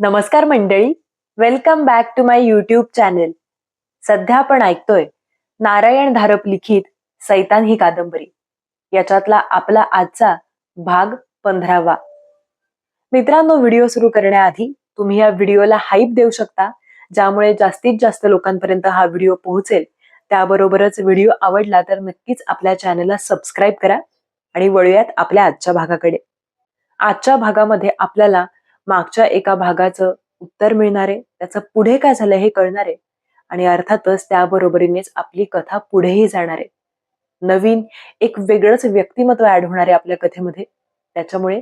नमस्कार मंडळी. Welcome back to my YouTube channel सध्या आपण ऐकतोय नारायण धारप लिखित सैतान ही कादंबरी. याच्यातला आपला आजचा भाग पंधरावा. मित्रांनो व्हिडिओ सुरू करण्याआधी तुम्ही या व्हिडिओला हाईप देऊ शकता ज्यामुळे जास्तीत जास्त लोकांपर्यंत हा व्हिडिओ पोहोचेल. त्याबरोबरच व्हिडिओ आवडला तर नक्कीच आपल्या चॅनलला सबस्क्राईब करा आणि वळूयात आपल्या आजच्या भागाकडे. आजच्या भागामध्ये आपल्याला मागच्या एका भागाचं उत्तर मिळणार आहे त्याचं पुढे काय झालं हे कळणार आहे आणि अर्थातच त्याबरोबरीनेच आपली कथा पुढेही जाणार. आहे नवीन एक वेगळंच व्यक्तिमत्व ऍड होणार आहे आपल्या कथेमध्ये. त्याच्यामुळे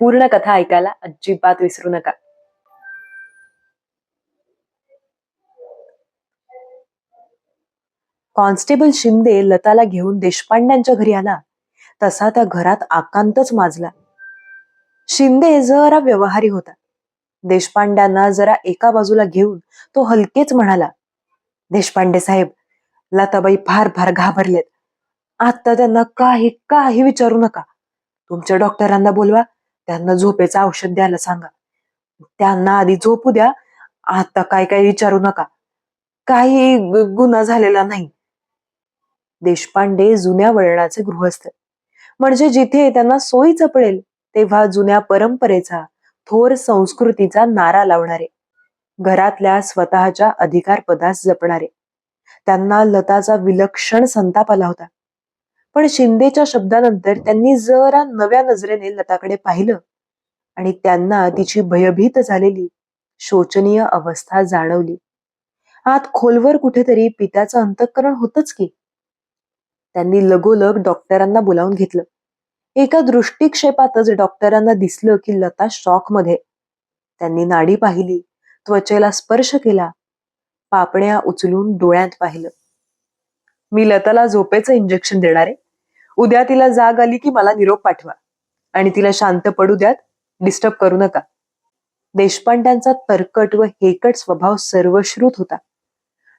पूर्ण कथा ऐकायला अजिबात विसरू नका. कॉन्स्टेबल शिंदे लताला घेऊन देशपांड्यांच्या घरी आला. तसा त्या घरात आकांतच माजला. शिंदे जरा व्यवहारी होता देशपांड्यांना जरा एका बाजूला घेऊन तो हलकेच म्हणाला देशपांडे साहेब लताबाई फार फार घाबरलेत. आता त्यांना काही काही विचारू नका. तुमच्या डॉक्टरांना बोलवा त्यांना झोपेचं औषध द्यायला सांगा. त्यांना आधी झोपू द्या आता काय काय विचारू नका. काही गुन्हा झालेला नाही. देशपांडे जुन्या वळणाचे गृहस्थ. म्हणजे जिथे त्यांना सोयीचं पडेल तेव्हा जुन्या परंपरेचा थोर संस्कृतीचा नारा लावणारे. घरातल्या स्वतःच्या अधिकार पदास जपणारे. त्यांना लताचा विलक्षण संताप आला होता. पण शिंदेच्या शब्दानंतर त्यांनी जरा नव्या नजरेने लताकडे पाहिलं आणि त्यांना तिची भयभीत झालेली शोचनीय अवस्था जाणवली. आत खोलवर कुठेतरी पित्याचं अंतःकरण होतच की. त्यांनी लगोलग डॉक्टरांना बोलावून घेतलं. एका दृष्टिक्षेपातच डॉक्टरांना दिसलं की लता शॉकमध्ये त्यांनी नाडी पाहिली त्वचेला स्पर्श केला पापण्या उचलून डोळ्यात पाहिलं. मी लताला झोपेचं इंजेक्शन देणार. आहे उद्या तिला जाग आली की मला निरोप पाठवा. आणि तिला शांत पडू द्यात. डिस्टर्ब करू नका. देशपांड्यांचा तरकट व हेकट स्वभाव सर्वश्रुत होता.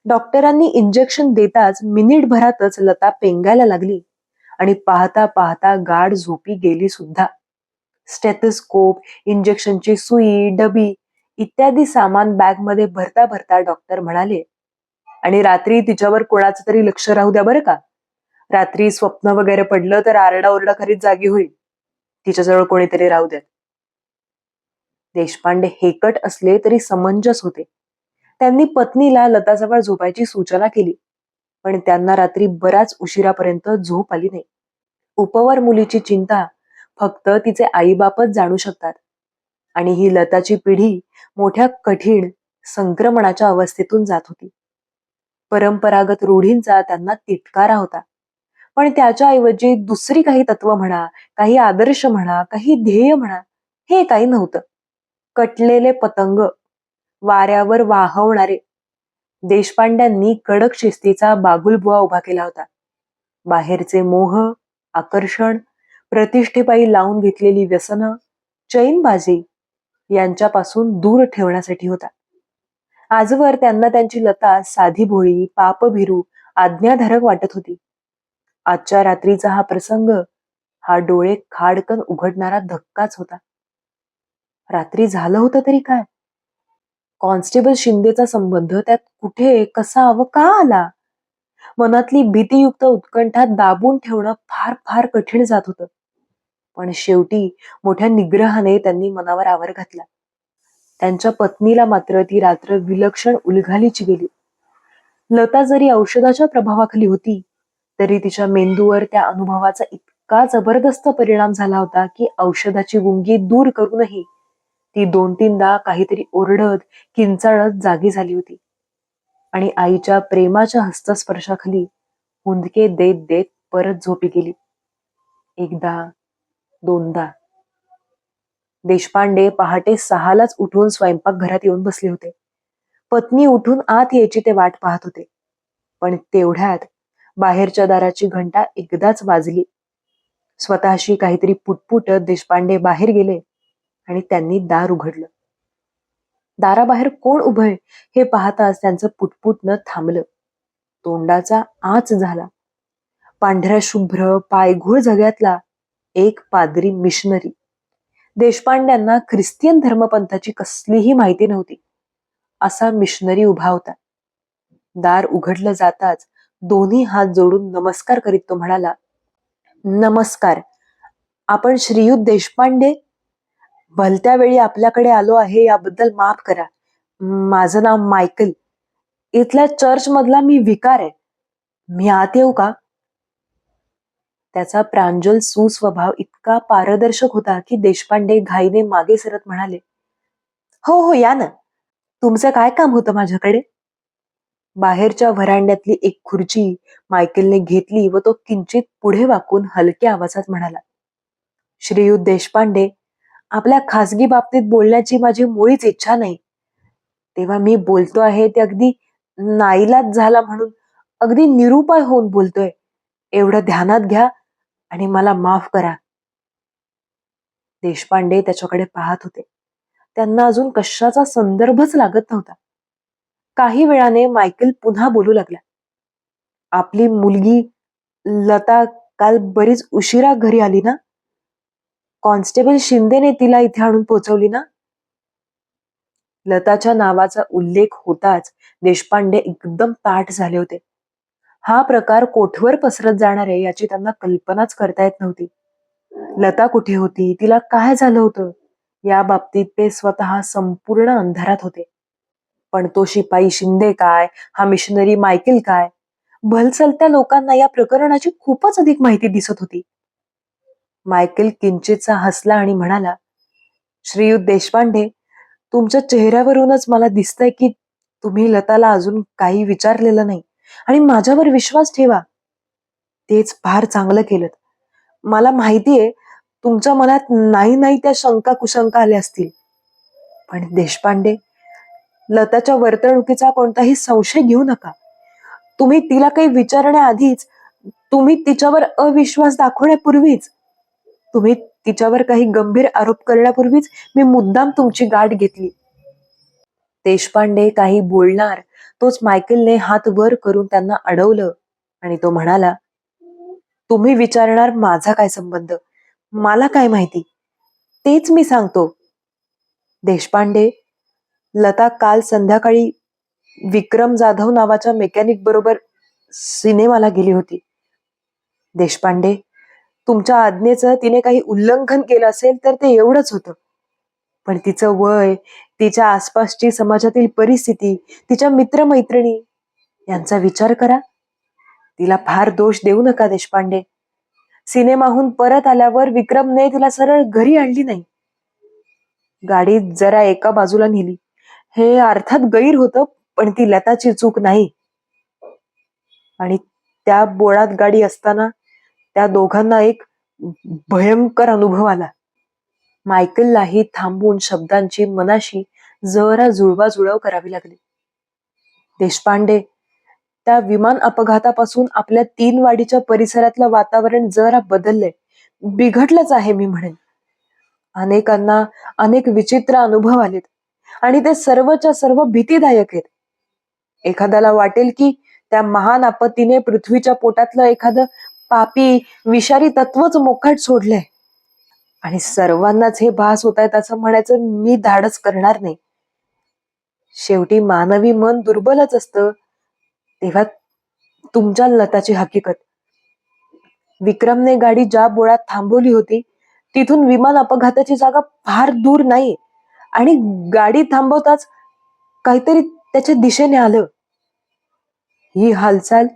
डॉक्टरांनी इंजेक्शन देताच मिनिटभरातच लता पेंगायला लागली. आणि पाहता पाहता गाढ झोपी गेली सुद्धा. स्टेथोस्कोप इंजेक्शनची सुई डबी इत्यादी सामान बॅगमध्ये भरता भरता डॉक्टर म्हणाले. आणि रात्री तिच्यावर कोणाचं तरी लक्ष राहू द्या बरं का? रात्री स्वप्न वगैरे पडलं तर आरडाओरडा करीत जागी होईल. तिच्याजवळ कोणीतरी राहू द्यात. देशपांडे हेकट असले तरी समंजस होते. त्यांनी पत्नीला लताजवळ झोपायची सूचना केली. पण त्यांना रात्री बराच उशिरापर्यंत झोप आली नाही. उपवर मुलीची चिंता फक्त तिचे आईबापच जाणू शकतात. आणि ही लताची पिढी मोठ्या कठीण संक्रमणाच्या अवस्थेतून जात होती. परंपरागत रूढींचा त्यांना तिटकारा होता. पण त्याच्या ऐवजी दुसरी काही तत्व म्हणा काही आदर्श म्हणा काही ध्येय म्हणा हे काही नव्हतं. कटलेले पतंग वाऱ्यावर वाहवणारे देशपांड्यांनी कडक शिस्तीचा बागुलबुवा उभा केला होता. बाहेरचे मोह आकर्षण प्रतिष्ठेपायी लावून घेतलेली व्यसनं चैनबाजी यांच्यापासून दूर ठेवण्यासाठी होता. आजवर त्यांना त्यांची लता साधी भोळी पापभिरू आज्ञाधारक वाटत होती. आजच्या रात्रीचा हा प्रसंग हा डोळे खाडकन उघडणारा धक्काच होता. रात्री झालं होतं तरी काय? कॉन्स्टेबल शिंदेचा संबंध त्यात कुठे कसा व का आला? मनातली भीतीयुक्त उत्कंठा दाबून ठेवणं फार फार कठीण जात होतं. पण शेवटी मोठ्या निग्रहाने त्यांनी मनावर आवर घातला. त्यांच्या पत्नीला मात्र ती रात्र विलक्षण उलघालीची गेली. लता जरी औषधाच्या प्रभावाखाली होती तरी तिच्या मेंदूवर त्या अनुभवाचा इतका जबरदस्त परिणाम झाला होता की औषधाची गुंगी दूर करूनही ती दोन तीनदा काहीतरी ओरडत किंचाळत जागी झाली होती. आणि आईच्या प्रेमाच्या हस्तस्पर्शाखाली हुंदके देत देत परत झोपी गेली. एकदा दोनदा. देशपांडे पहाटे सहालाच उठून स्वयंपाकघरात येऊन बसले होते. पत्नी उठून आत यायची ते वाट पाहत होते. पण तेवढ्यात बाहेरच्या दाराची घंटा एकदाच वाजली. स्वतःशी काहीतरी पुटपुटत देशपांडे बाहेर गेले. आणि त्यांनी दार उघडलं. दाराबाहेर कोण उभय हे पाहताच त्यांचं पुटपुटणं थांबलं. तोंडाचा आच झाला. पांढऱ्या शुभ्र पायघोळ जगातला एक पादरी मिशनरी. देशपांड्यांना ख्रिस्तियन धर्मपंथाची कसलीही माहिती नव्हती. असा मिशनरी उभा होता. दार उघडलं जाताच दोन्ही हात जोडून नमस्कार करीत तो म्हणाला नमस्कार. आपण श्रीयुत देशपांडे भलत्या वेळी आपल्याकडे आलो आहे याबद्दल माफ करा. माझं नाव मायकल. इथल्या चर्च मधला मी विकार आहे. मी आत येऊ का? त्याचा प्रांजल सुस्वभाव इतका पारदर्शक होता की देशपांडे घाईने मागे सरत म्हणाले हो हो या ना. तुमचं काय काम होतं माझ्याकडे? बाहेरच्या व्हरांड्यातली एक खुर्ची मायकेलने घेतली व तो किंचित पुढे वाकून हलक्या आवाजात म्हणाला श्रीयुत देशपांडे आपल्या खासगी बाबतीत बोलण्याची माझी मुळीच इच्छा नाही. तेव्हा मी बोलतो आहे ते अगदी नाईलाज झाला म्हणून अगदी निरुपाय होऊन बोलतोय. एवढं ध्यानात घ्या आणि मला माफ करा. देशपांडे त्याच्याकडे पाहत होते. त्यांना अजून कशाचा संदर्भच लागत नव्हता. काही वेळाने मायकेल पुन्हा बोलू लागला. आपली मुलगी लता काल बरीच उशिरा घरी आली ना? कॉन्स्टेबल शिंदेने तिला इथे आणून पोहोचवली ना? लताच्या नावाचा उल्लेख होताच देशपांडे एकदम ताठ झाले होते. हा प्रकार कोठवर पसरत जाणार आहे याची त्यांना कल्पनाच करता येत नव्हती. लता कुठे होती? तिला काय झालं होतं? या बाबतीत ते स्वतः संपूर्ण अंधारात होते. पण तो शिपाई शिंदे काय? हा मिशनरी मायकेल काय? भलसलत्या लोकांना या प्रकरणाची खूपच अधिक माहिती दिसत होती. मायकेल किंचितचा हसला आणि म्हणाला श्रीयुत देशपांडे तुमच्या चेहऱ्यावरूनच मला दिसतंय की तुम्ही लताला अजून काही विचारलेलं नाही आणि माझ्यावर विश्वास ठेवा. तेच फार चांगलं केलं. मला माहितीये तुमच्या मनात नाही नाही त्या शंका कुशंका आल्या असतील. पण देशपांडे लताच्या वर्तणुकीचा कोणताही संशय घेऊ नका. तुम्ही तिला काही विचारण्याआधीच तुम्ही तिच्यावर अविश्वास दाखवण्यापूर्वीच तुम्ही तिच्यावर काही गंभीर आरोप करण्यापूर्वीच मी मुद्दाम तुमची गाठ घेतली. देशपांडे काही बोलणार तोच मायकेलने हात वर करून त्यांना अडवलं आणि तो म्हणाला तुम्ही विचारणार माझा काय संबंध? मला काय माहिती? तेच मी सांगतो. देशपांडे लता काल संध्याकाळी विक्रम जाधव नावाच्या मेकॅनिक बरोबर सिनेमाला गेली होती. देशपांडे तुमच्या आज्ञेचं तिने काही उल्लंघन केलं असेल तर ते एवढंच होतं. पण तिचं वय तिच्या आसपासची समाजातील परिस्थिती तिच्या मित्रमैत्रिणी यांचा विचार करा. तिला फार दोष देऊ नका देशपांडे. सिनेमाहून परत आल्यावर विक्रमने तिला सरळ घरी आणली नाही. गाडीत जरा एका बाजूला नेली. हे अर्थात गैर होतं पण ती लताची चूक नाही. आणि त्या बोळात गाडी असताना त्या दोघांना एक भयंकर अनुभव आला. मायकललाही थांबून शब्दांची मनाशी जरा जुळवाजुळव करावी लागली. देशपांडे त्या विमान अपघातापासून आपल्या तीन वाडीच्या परिसरातलं वातावरण जरा बदललंय. बिघडलंच आहे मी म्हणेन. अनेकांना अनेक विचित्र अनुभव आलेत आणि ते सर्वच्या सर्व भीतीदायक आहेत. एखाद्याला वाटेल की त्या महान आपत्तीने पृथ्वीच्या पोटातलं एखादं पापी विषारी तत्वच मोकाट सोडलंय. आणि सर्वांनाच हे भास होत आहेत असं म्हणायचं मी धाडस करणार नाही. शेवटी मानवी मन दुर्बलच असतं. तेव्हा तुमच्या लताची हकीकत. विक्रमने गाडी ज्या बोळात थांबवली होती तिथून विमान अपघाताची जागा फार दूर नाही. आणि गाडी थांबवताच काहीतरी त्याच्या दिशेने आलं. ही हालचाल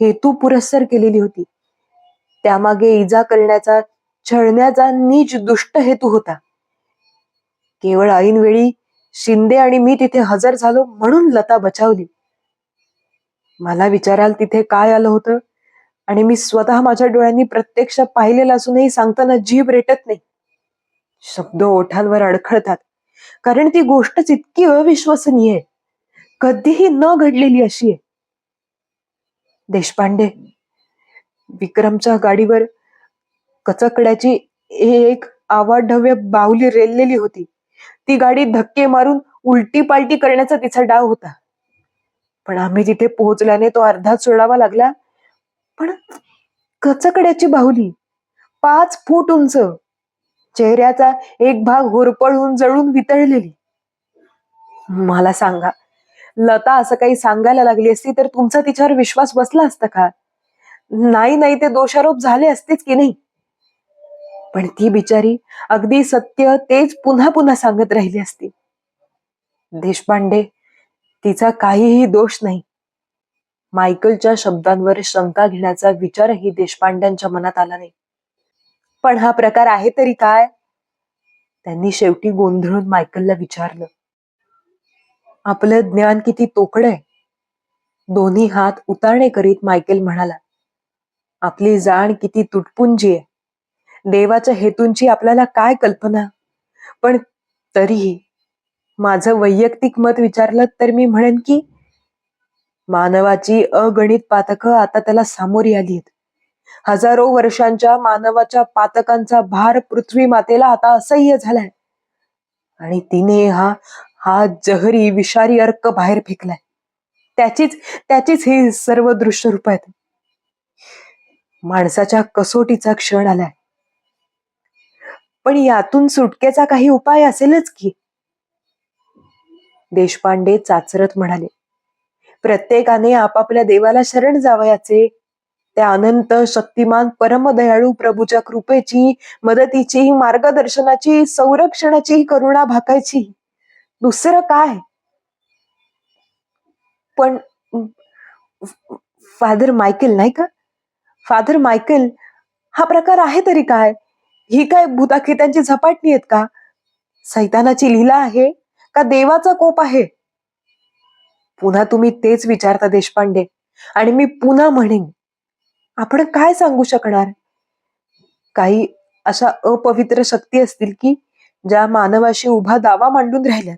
हेतू पुरस्सर केलेली होती. त्यामागे इजा करण्याचा छळण्याचा नीच दुष्ट हेतू होता. केवळ ऐनवेळी शिंदे आणि मी तिथे हजर झालो म्हणून लता बचावली. मला विचाराल तिथे काय आलं होतं? आणि मी स्वतः माझ्या डोळ्यांनी प्रत्यक्ष पाहिलेलं असूनही सांगताना जीभ रेटत नाही. शब्द ओठांवर अडखळतात कारण ती गोष्टच इतकी अविश्वसनीय आहे. कधीही न घडलेली अशी आहे. देशपांडे विक्रमच्या गाडीवर कचकड्याची एक आवाढव्य बाहुली रेललेली होती. ती गाडी धक्के मारून उलटी पालटी करण्याचा तिचा डाव होता. पण आम्ही तिथे पोहोचल्याने तो अर्धा सोडावा लागला. पण कचकड्याची बाहुली पाच फूट उंच चेहऱ्याचा एक भाग होरपळून जळून वितळलेली. मला सांगा लता असं काही सांगायला लागली असती तर तुमचा तिच्यावर विश्वास बसला असता का? नाही नाही ते दोषारोप झाले असतेच की नाही? पण ती बिचारी अगदी सत्य तेच पुन्हा पुन्हा सांगत राहिली असती. देशपांडे तिचा काहीही दोष नाही. मायकलच्या शब्दांवर शंका घेण्याचा विचारही देशपांड्यांच्या मनात आला नाही. पण हा प्रकार आहे तरी काय? त्यांनी शेवटी गोंधळून मायकलला विचारलं. आपलं ज्ञान किती तोकड आहे? दोन्ही हात उतारणे करीत मायकेल म्हणाला आपली जाण किती तुटपुंजी आहे. देवाच्या हेतूंची आपल्याला काय कल्पना? पण तरीही माझं वैयक्तिक मत विचारलं तर मी म्हणेन की मानवाची अगणित पातकं आता त्याला सामोरी आली आहेत हजारो वर्षांच्या मानवाच्या पातकांचा भार पृथ्वी मातेला आता असह्य झालाय. आणि तिने हा हा जहरी विषारी अर्क बाहेर फेकलाय. त्याचीच त्याचीच हे सर्व दृश्य रूप आहेत. माणसाच्या कसोटीचा क्षण आलाय. पण यातून सुटकेचा काही उपाय असेलच की? देशपांडे चाचरत म्हणाले प्रत्येकाने आपापल्या देवाला शरण जावयाचे. त्या अनंत शक्तिमान परमदयाळू प्रभूच्या कृपेची मदतीची मार्गदर्शनाची संरक्षणाची करुणा भाकायची. दुसरं काय? पण फादर मायकेल नाही का? फादर मायकेल हा प्रकार आहे तरी काय? ही काय भूताखेत्यांची झपाटणी आहेत का? सैतानाची लीला आहे का देवाचा कोप आहे? पुन्हा तुम्ही तेच विचारता देशपांडे आणि मी पुन्हा म्हणेन आपण काय सांगू शकणार? काही अशा अपवित्र शक्ती असतील की ज्या मानवाशी उभा दावा मांडून राहिल्यात.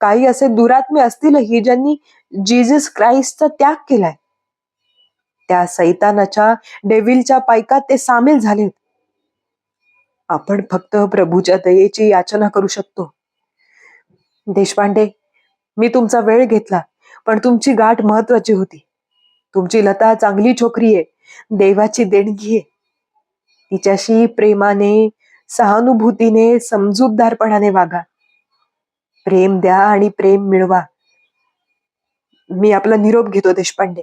काही असे दुरात्मे असतीलही ज्यांनी जीजस क्राइस्टचा त्याग केलाय. त्या सैतानाच्या डेव्हिलच्या पायकात ते सामील झालेत आपण फक्त प्रभूच्या दयेची याचना करू शकतो. देशपांडे मी तुमचा वेळ घेतला पण तुमची गाठ महत्वाची होती. तुमची लता चांगली छोकरी आहे देवाची देणगी आहे. तिच्याशी प्रेमाने सहानुभूतीने समजूतदारपणाने वागा. प्रेम द्या आणि प्रेम मिळवा. मी आपला निरोप घेतो देशपांडे.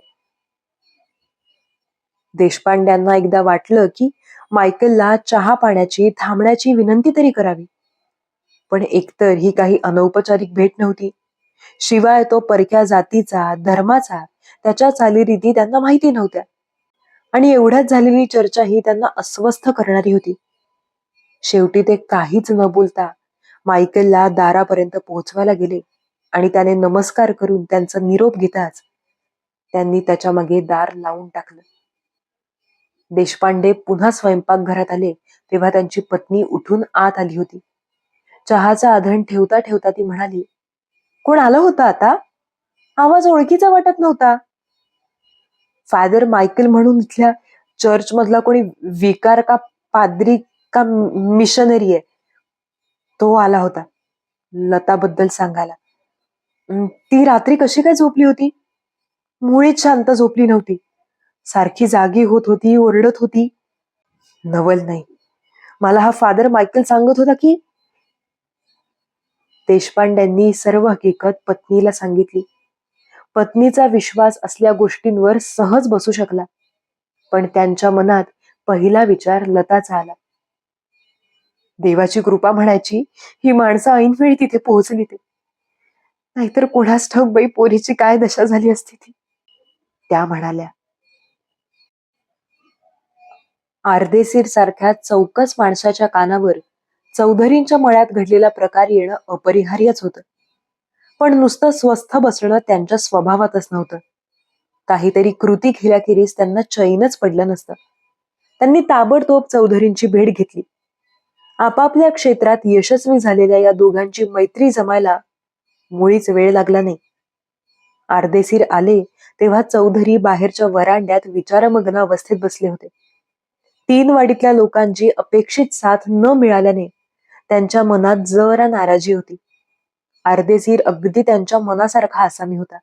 देशपांड्यांना एकदा वाटलं की मायकलला चहा पाण्याची थांबण्याची विनंती तरी करावी. पण एकतर ही काही अनौपचारिक भेट नव्हती. शिवाय तो परक्या जातीचा धर्माचा त्याच्या चालीरीती त्यांना माहिती नव्हत्या. आणि एवढ्याच झालेली चर्चा ही त्यांना अस्वस्थ करणारी होती. शेवटी ते काहीच न बोलता मायकेलला दारापर्यंत पोहोचवायला गेले आणि त्याने नमस्कार करून त्यांचा निरोप घेताच त्यांनी त्याच्यामागे दार लावून टाकलं. देशपांडे पुन्हा स्वयंपाकघरात आले तेव्हा त्यांची पत्नी उठून आत आली होती. चहाचा आधण ठेवता ठेवता ती म्हणाली कोण आलं होतं आता? आवाज ओळखीचा वाटत नव्हता. फादर मायकेल म्हणून इथल्या चर्च मधला कोणी विकार का पाद्री का मिशनरी आहे तो आला होता लताबद्दल सांगायला. ती रात्री कशी काय झोपली होती? मुळीच शांत झोपली नव्हती. सारखी जागी होत होती ओरडत होती. नवल नाही. मला हा फादर मायकल सांगत होता की देशपांड्यांनी सर्व हकीकत पत्नीला सांगितली. पत्नीचा विश्वास असल्या गोष्टींवर सहज बसू शकला पण त्यांच्या मनात पहिला विचार लताचा आला. देवाची कृपा म्हणायची ही माणसं ऐनवेळी तिथे पोहोचली ते. नाहीतर कोणास ठाऊक बाई पोरीची काय दशा झाली असती ती. त्या म्हणाल्या आर्देसीर सारख्या चौकस माणसाच्या कानावर चौधरींच्या मळ्यात घडलेला प्रकार येणं अपरिहार्यच होतं. पण नुसतं स्वस्थ बसणं त्यांच्या स्वभावातच नव्हतं. काहीतरी कृती केल्याखेरीज त्यांना चैनच पडलं नसतं. त्यांनी ताबडतोब चौधरींची भेट घेतली. आपापल्या क्षेत्रात यशस्वी झालेल्या या दोघांची मैत्री जमायला मुळीच वेळ लागला नाही. आर्देसीर आले तेव्हा चौधरी बाहेरच्या वरांड्यात विचारमग्न अवस्थेत बसले होते. तीन वाडीतल्या लोकांची अपेक्षित साथ न मिळाल्याने त्यांच्या मनात जरा नाराजी होती. अर्धेसीर अगदी त्यांच्या मनासारखा आसामी होता.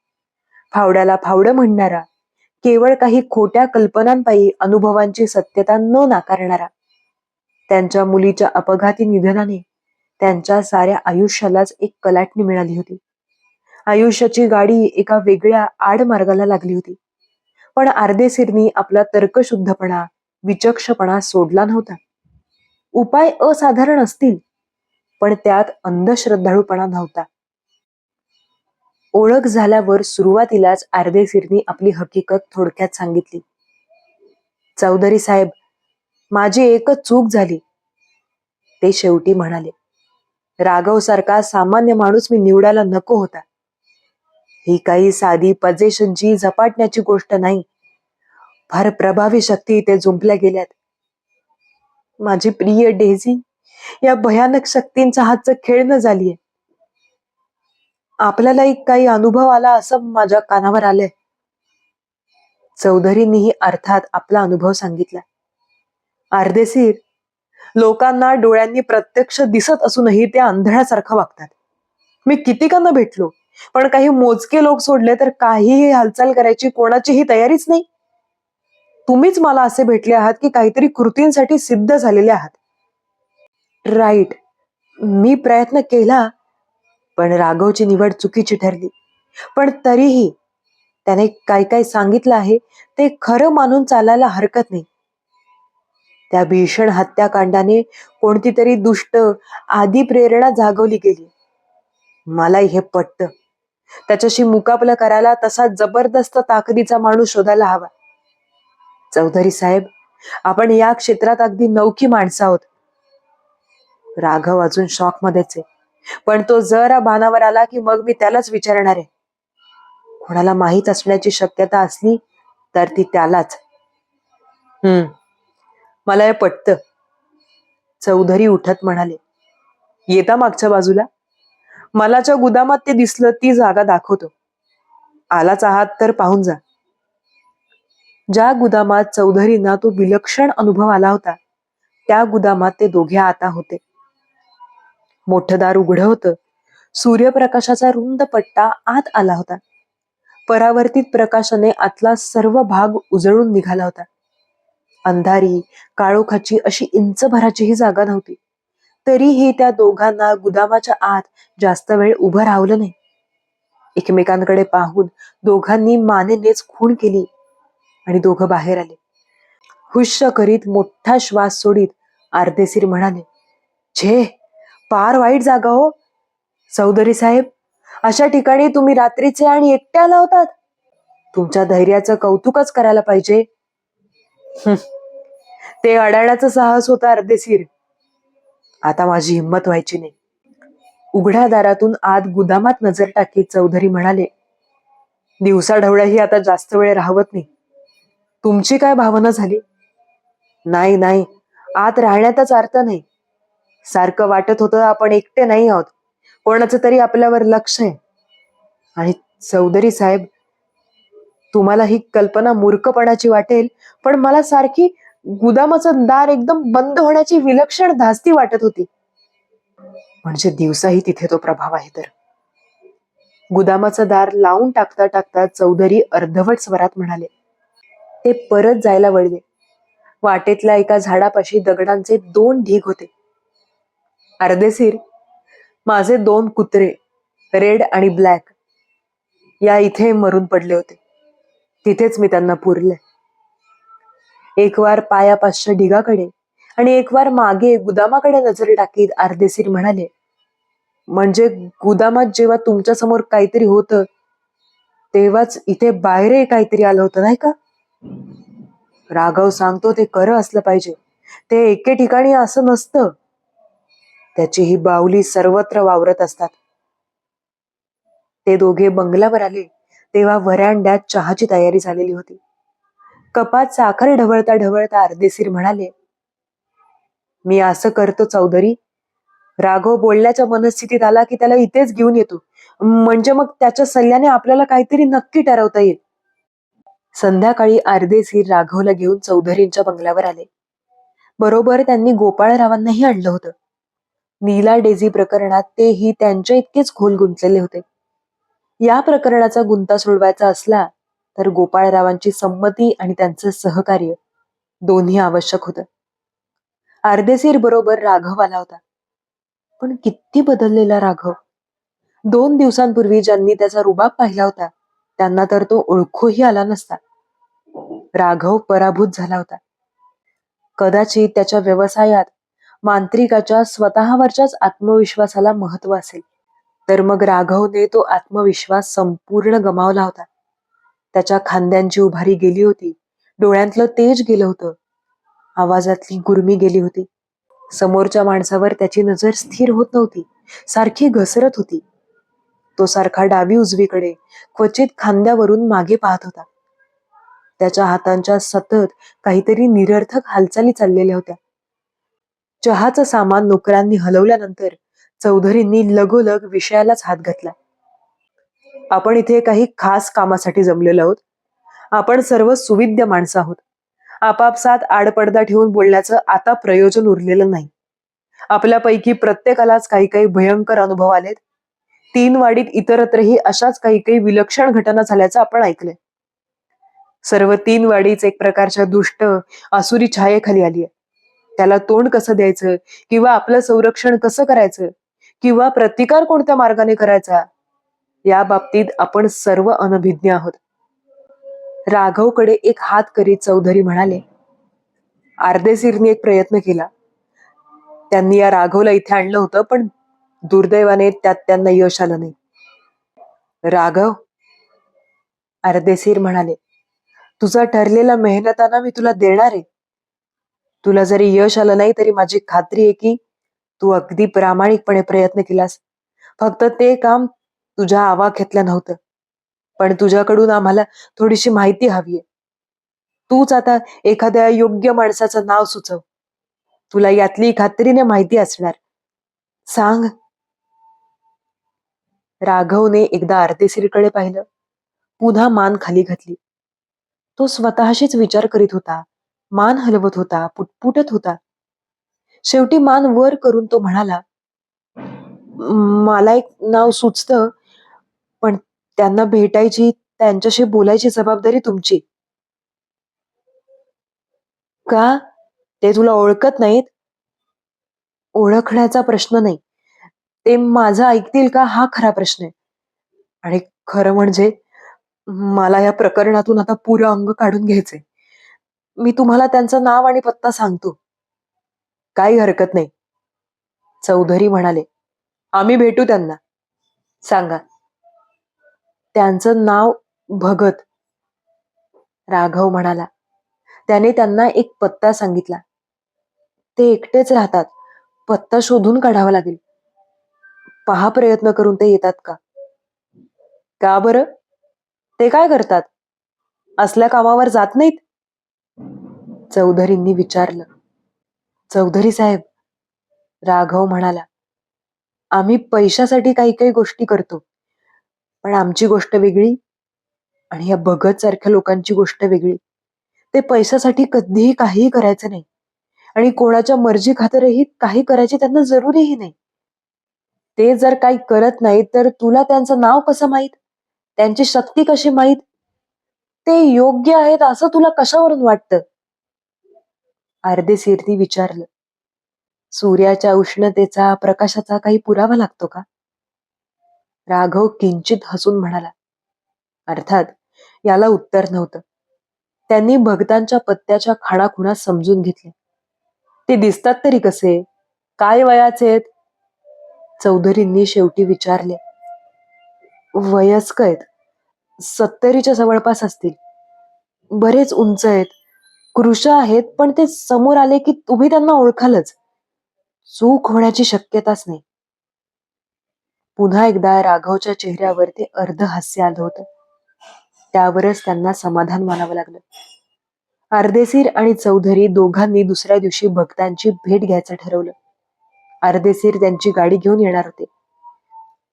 फावड्याला फावडं म्हणणारा केवळ काही खोट्या कल्पनांपायी अनुभवांची सत्यता न नाकारणारा त्यांच्या मुलीच्या अपघाती निधनाने त्यांच्या साऱ्या आयुष्यालाच एक कलाटणी मिळाली होती. आयुष्याची गाडी एका वेगळ्या आडमार्गाला लागली होती. पण आर्देसिरनी आपला तर्कशुद्धपणा विचक्षपणा सोडला नव्हता. उपाय असाधारण असतील पण त्यात अंधश्रद्धाळूपणा नव्हता. ओळख झाल्यावर सुरुवातीलाच आर्देसिरनी आपली हकीकत थोडक्यात सांगितली. चौधरी साहेब माझी एकच चूक झाली. ते शेवटी म्हणाले राघव सारखा सामान्य माणूस मी निवडायला नको होता. ही काही साधी पजेशनची झपाटण्याची गोष्ट नाही. फार प्रभावी शक्ती इथे जुंपल्या गेल्यात. माझी प्रिय डेझी या भयानक शक्तींच्या हातचं न झालीय. आपल्यालाही काही अनुभव आला असं माझ्या कानावर आलंय. चौधरींनीही अर्थात आपला अनुभव सांगितला. अर्धेसीर लोकांना डोळ्यांनी प्रत्यक्ष दिसत असूनही ते आंधळ्यासारखं वागतात. मी कितीकांना भेटलो पण काही मोजके लोक सोडले तर काहीही हालचाल करायची कोणाचीही तयारीच नाही. तुम्हीच मला असे भेटले आहात की काहीतरी कृतींसाठी सिद्ध झालेले आहात. राईट मी प्रयत्न केला पण राघवची निवड चुकीची ठरली. पण तरीही त्याने काय काय सांगितलं आहे ते खरं मानून चालायला हरकत नाही. त्या भीषण हत्याकांडाने कोणती तरी दुष्ट आदी प्रेरणा जागवली गेली. मलाही हे पटत. त्याच्याशी मुकाबला करायला तसा जबरदस्त ताकदीचा माणूस शोधायला हवा. चौधरी साहेब आपण या क्षेत्रात अगदी नौकी माणसं आहोत. राघव अजून शॉक मध्येच आहे. पण तो जरा बाणावर आला की मग मी त्यालाच विचारणार आहे. कोणाला माहीत असण्याची शक्यता असली तर ती त्यालाच. हम्म मला हे पटत. चौधरी उठत म्हणाले येता मागच्या बाजूला? मला ज्या गुदामात ते दिसलं ती जागा दाखवतो. आलाच आहात तर पाहून जा. ज्या गुदामात चौधरींना तो विलक्षण अनुभव आला होता त्या गुदामात ते दोघे आता होते. मोठं दार उघडं होतं. सूर्यप्रकाशाचा रुंद पट्टा आत आला होता. परावर्तित प्रकाशाने आतला सर्व भाग उजळून निघाला होता. अंधारी काळोखाची अशी इंचभराची ही जागा नव्हती. तरीही त्या दोघांना गुदामाच्या आत जास्त वेळ उभं राहवलं नाही. एकमेकांकडे पाहून दोघांनी मानेनेच खूण केली. आणि दोघं बाहेर आले. हुश्य करीत मोठा श्वास सोडीत आर्देसीर म्हणाले छे फार वाईट जागा हो. चौधरी साहेब अशा ठिकाणी तुम्ही रात्रीचे आणि एकट्या लावतात. होतात तुमच्या धैर्याचं कौतुकच करायला पाहिजे. ते अडाण्याचं साहस होता अर्धेसीर आता माझी हिंमत व्हायची नाही. उघड्या दारातून आत गुदामात नजर टाकीत चौधरी म्हणाले दिवसाढवळ्याही आता जास्त वेळ राहवत नाही. तुमची काय भावना झाली? नाही नाही. आत राहण्यातच अर्थ नाही. सारखं वाटत होतं आपण एकटे नाही आहोत. कोणाचं तरी आपल्यावर लक्ष आहे. आणि चौधरी साहेब तुम्हाला ही कल्पना मूर्खपणाची वाटेल पण मला सारखी गुदामाचं दार एकदम बंद होण्याची विलक्षण धास्ती वाटत होती. म्हणजे दिवसाही तिथे तो प्रभाव आहे तर. गुदामाचं दार लावून टाकता टाकता चौधरी अर्धवट स्वरात म्हणाले ते परत जायला वळले. वाटेतल्या एका झाडापाशी दगडांचे दोन ढीग होते. अर्धेसीर माझे दोन कुत्रे रेड आणि ब्लॅक या इथे मरून पडले होते. तिथेच मी त्यांना पुरले. एक वार पायापासच्या ढिगाकडे आणि एक वार मागे गुदामाकडे नजर टाकीत अर्धेसीर म्हणाले म्हणजे गुदामात जेव्हा तुमच्यासमोर काहीतरी होतं तेव्हाच इथे बाहेरही काहीतरी आलं होतं नाही का? राघव सांगतो ते खरं असलं पाहिजे. ते एके ठिकाणी असं नसतं. त्याची ही बाहुली सर्वत्र वावरत असतात. ते दोघे बंगल्यावर आले तेव्हा वऱ्यांड्यात चहाची तयारी झालेली होती. कपात साखर ढवळता ढवळता अर्धेसीर म्हणाले मी असं करतो चौधरी. राघव बोलण्याच्या मनस्थितीत आला की त्याला इथेच घेऊन येतो. म्हणजे मग त्याच्या सल्ल्याने आपल्याला काहीतरी नक्की ठरवता येईल. संध्याकाळी अर्धेसीर राघवला घेऊन चौधरींच्या बंगल्यावर आले. बरोबर त्यांनी गोपाळरावांनाही आणलं होतं. नीला डेझी प्रकरणात तेही त्यांच्या इतकेच खोल गुंतलेले होते. या प्रकरणाचा गुंता सोडवायचा असला तर गोपाळरावांची संमती आणि त्यांचं सहकार्य दोन्ही आवश्यक होतं. अर्देसीर बरोबर राघव आला होता. पण किती बदललेला राघव. दोन दिवसांपूर्वी ज्यांनी त्याचा रुबाब पाहिला होता त्यांना तर तो ओळखूही आला नसता. राघव पराभूत झाला होता. कदाचित त्याच्या व्यवसायात मांत्रिकाच्या स्वतःवरच्याच आत्मविश्वासाला महत्त्व असेल. तर मग राघवने तो आत्मविश्वास संपूर्ण गमावला होता. त्याच्या खांद्यांची उभारी गेली होती. डोळ्यांतलं तेज गेलं होतं. आवाजातली गुरमी गेली होती. समोरच्या माणसावर त्याची नजर स्थिर होत नव्हती. सारखी घसरत होती. तो सारखा डावी उजवीकडे क्वचित खांद्यावरून मागे पाहत होता. त्याच्या हातांच्या सतत काहीतरी निरर्थक हालचाली चाललेल्या होत्या. चहाचं सामान नोकरांनी हलवल्यानंतर चौधरींनी लगोलग विषयालाच हात घातला. आपण इथे काही खास कामासाठी जमलेलो आहोत. आपण सर्व सुविद्य माणसं आहोत. आपापसात आडपडदा ठेवून बोलण्याचं आता प्रयोजन उरलेलं नाही. आपल्यापैकी प्रत्येकालाच काही काही भयंकर अनुभव आलेत. तीन वाडीत इतरत्रही अशाच काही काही विलक्षण घटना झाल्याचं आपण ऐकलंय. सर्व तीन वाडीच एक प्रकारच्या दुष्ट आसुरी छायेखाली आली आहे. त्याला तोंड कसं द्यायचं? किंवा आपलं संरक्षण कसं करायचं? किंवा प्रतिकार कोणत्या मार्गाने करायचा? या बाबतीत आपण सर्व अनभिज्ञ आहोत. राघवकडे एक हात करीत चौधरी म्हणाले आर्देसीरने एक प्रयत्न केला. त्यांनी या राघवला इथे आणलं होतं पण दुर्दैवाने त्यात त्यांना यश आलं नाही. राघव अर्देसीर म्हणाले तुझा ठरलेला मेहनताना मी तुला देणार आहे. तुला जरी यश आलं नाही तरी माझी खात्री आहे की तू अगदी प्रामाणिकपणे प्रयत्न केलास. फक्त ते काम तुझ्या आवाक्यातलं नव्हतं. पण तुझ्याकडून आम्हाला थोडीशी माहिती हवी आहे. तूच आता एखाद्या योग्य माणसाचं नाव सुचव. तुला यातली खात्रीने माहिती असणार. सांग. राघवने एकदा अर्धेसिरीकडे पाहिलं. पुन्हा मान खाली घातली. तो स्वतःशीच विचार करीत होता. मान हलवत होता पुटपुटत होता. शेवटी मान वर करून तो म्हणाला मला एक नाव सुचतं पण त्यांना भेटायची त्यांच्याशी बोलायची जबाबदारी तुमची. का? ते तुला ओळखत नाहीत? ओळखण्याचा प्रश्न नाही. ते माझं ऐकतील का? हा खरा प्रश्न आहे. आणि खरं म्हणजे मला या प्रकरणातून आता पुरं अंग काढून घ्यायचंय. मी तुम्हाला त्यांचं नाव आणि पत्ता सांगतो. काही हरकत नाही. चौधरी म्हणाले आम्ही भेटू त्यांना. सांगा. त्यांचं नाव भगत. राघव म्हणाला त्याने त्यांना एक पत्ता सांगितला. ते एकटेच राहतात. पत्ता शोधून काढावा लागेल. पहा प्रयत्न करून ते येतात का? का बरं? ते काय करतात? असल्या कामावर जात नाहीत? चौधरींनी विचारलं. चौधरी साहेब राघव म्हणाला आम्ही पैशासाठी काही काही गोष्टी करतो पण आमची गोष्ट वेगळी आणि या भगत सारख्या लोकांची गोष्ट वेगळी. ते पैशासाठी कधीही काहीही करायचं नाही आणि कोणाच्या मर्जी खातरही काही करायची त्यांना जरुरीही नाही. ते जर काही करत नाही तर तुला त्यांचं नाव कसं माहीत? त्यांची शक्ती कशी माहीत? ते योग्य आहेत असं तुला कशावरून वाटतं? अर्धे विचारलं. सूर्याच्या उष्णतेचा प्रकाशाचा काही पुरावा लागतो का? राघव किंचित हसून म्हणाला. अर्थात याला उत्तर नव्हतं. त्यांनी भक्तांच्या पत्त्याच्या खाणाखुणा समजून घेतले. ते दिसतात तरी कसे? काय वयाचे आहेत? चौधरींनी शेवटी विचारले. वयस्क आहेत. सत्तरीच्या जवळपास असतील. बरेच उंच आहेत. कृष आहेत पण ते समोर आले की तुम्ही त्यांना ओळखालच. चूक होण्याची शक्यताच नाही. पुन्हा एकदा राघवच्या चेहऱ्यावरती अर्ध हास्य आलं होतं. त्यावरच त्यांना समाधान मानावं लागलं. अर्देसीर आणि चौधरी दोघांनी दुसऱ्या दिवशी भक्तांची भेट घ्यायचं ठरवलं. अर्देसीर त्यांची गाडी घेऊन येणार होते.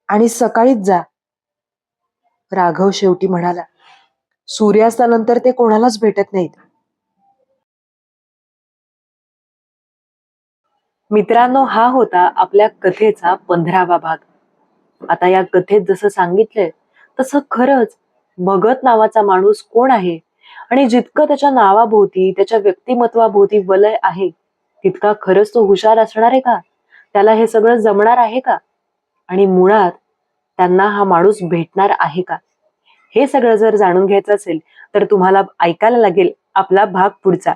आणि सकाळीच जा. राघव शेवटी म्हणाला सूर्यास्तानंतर ते कोणालाच भेटत नाहीत. मित्रांनो हा होता आपल्या कथेचा पंधरावा भाग. आता या कथेत जसं सांगितलंय तसं खरंच भगत नावाचा माणूस कोण आहे आणि जितकं त्याच्या नावाभोवती त्याच्या व्यक्तिमत्वाभोवती वलय आहे तितका खरंच तो हुशार असणार आहे का? त्याला हे सगळं जमणार आहे का? आणि मुळात त्यांना हा माणूस भेटणार आहे का? हे सगळं जर जाणून घ्यायचं असेल तर तुम्हाला ऐकायला लागेल आपला भाग पुढचा.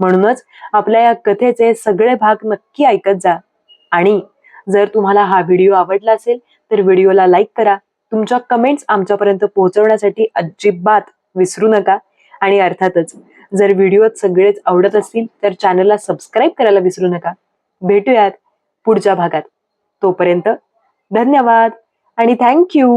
म्हणूनच आपल्या या कथेचे सगळे भाग नक्की ऐकत जा. आणि जर तुम्हाला हा व्हिडिओ आवडला असेल तर व्हिडिओला लाईक करा. तुमच्या कमेंट्स आमच्यापर्यंत पोहोचवण्यासाठी अजिबात विसरू नका. आणि अर्थातच जर व्हिडिओ सगळेच आवडत असतील तर चॅनलला सबस्क्राईब करायला विसरू नका. भेटूयात पुढच्या भागात. तोपर्यंत धन्यवाद! आणि थँक्यू